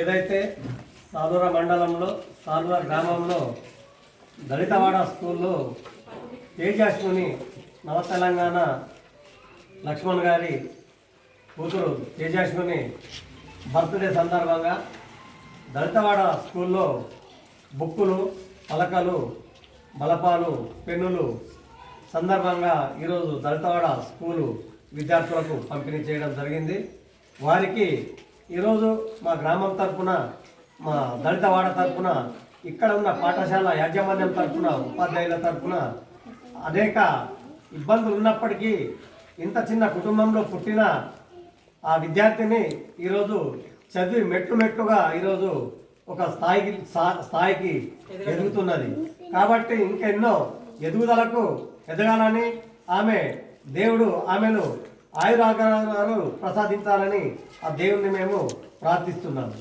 ఏదైతే సాలూర మండలంలో సాలూర గ్రామంలో దళితవాడ స్కూల్లో తేజాశ్విని నవ తెలంగాణ లక్ష్మణ్ గారి కూతురు తేజాశ్విని బర్త్డే సందర్భంగా దళితవాడ స్కూల్లో బుక్కులు పలకలు బలపాలు పెన్నులు సందర్భంగా ఈరోజు దళితవాడ స్కూలు విద్యార్థులకు పంపిణీ చేయడం జరిగింది. వారికి ఈరోజు మా గ్రామం తరపున మా దళితవాడ తరపున ఇక్కడ ఉన్న పాఠశాల యాజమాన్యం తరపున ఉపాధ్యాయుల తరపున అనేక ఇబ్బందులు ఉన్నప్పటికీ ఇంత చిన్న కుటుంబంలో పుట్టిన ఆ విద్యార్థిని ఈరోజు చదివి మెట్టు మెట్టుగా ఈరోజు ఒక స్థాయికి స్థాయికి ఎదుగుతున్నది. కాబట్టి ఇంకెన్నో ఎదుగుదలకు ఎదగాలని ఆమె దేవుడు ఆమెను ఆయురాగాలు ప్రసాదించాలని ఆ దేవుణ్ణి మేము ప్రార్థిస్తున్నాము.